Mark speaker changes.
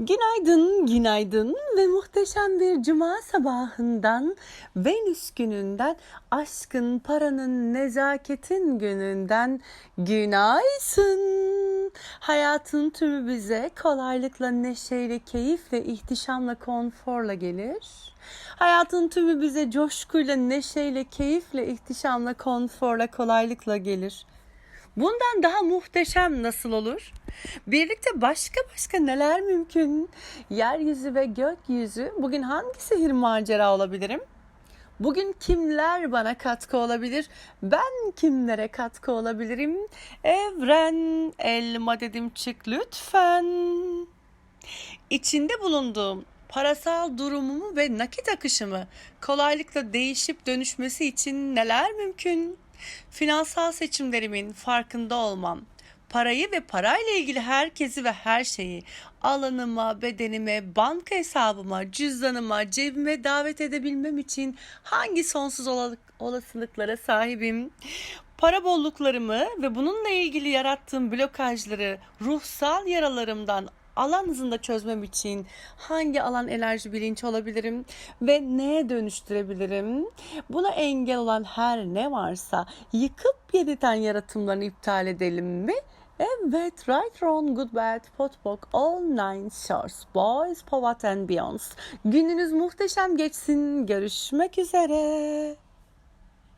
Speaker 1: Günaydın, günaydın ve muhteşem bir cuma sabahından, Venüs gününden, aşkın, paranın, nezaketin gününden günaysın. Hayatın tümü bize kolaylıkla, neşeyle, keyifle, ihtişamla, konforla gelir. Hayatın tümü bize coşkuyla, neşeyle, keyifle, ihtişamla, konforla, kolaylıkla gelir. Bundan daha muhteşem nasıl olur? Birlikte başka başka neler mümkün? Yeryüzü ve gökyüzü bugün hangi sihir macera olabilirim? Bugün kimler bana katkı olabilir? Ben kimlere katkı olabilirim? Evren, el madedim çık lütfen. İçinde bulunduğum parasal durumumu ve nakit akışımı kolaylıkla değişip dönüşmesi için neler mümkün? Finansal seçimlerimin farkında olmam, parayı ve parayla ilgili herkesi ve her şeyi alanıma, bedenime, banka hesabıma, cüzdanıma, cebime davet edebilmem için hangi sonsuz ola- olasılıklara sahibim? Para bolluklarımı ve bununla ilgili yarattığım blokajları ruhsal yaralarımdan alan hızında çözmem için hangi alan enerji bilinç olabilirim ve neye dönüştürebilirim? Buna engel olan her ne varsa yıkıp yeniden yaratımlarını iptal edelim mi? Evet, right, wrong, good, bad, pot, pok, all nine shorts, boys, povat and beyonds. Gününüz muhteşem geçsin. Görüşmek üzere.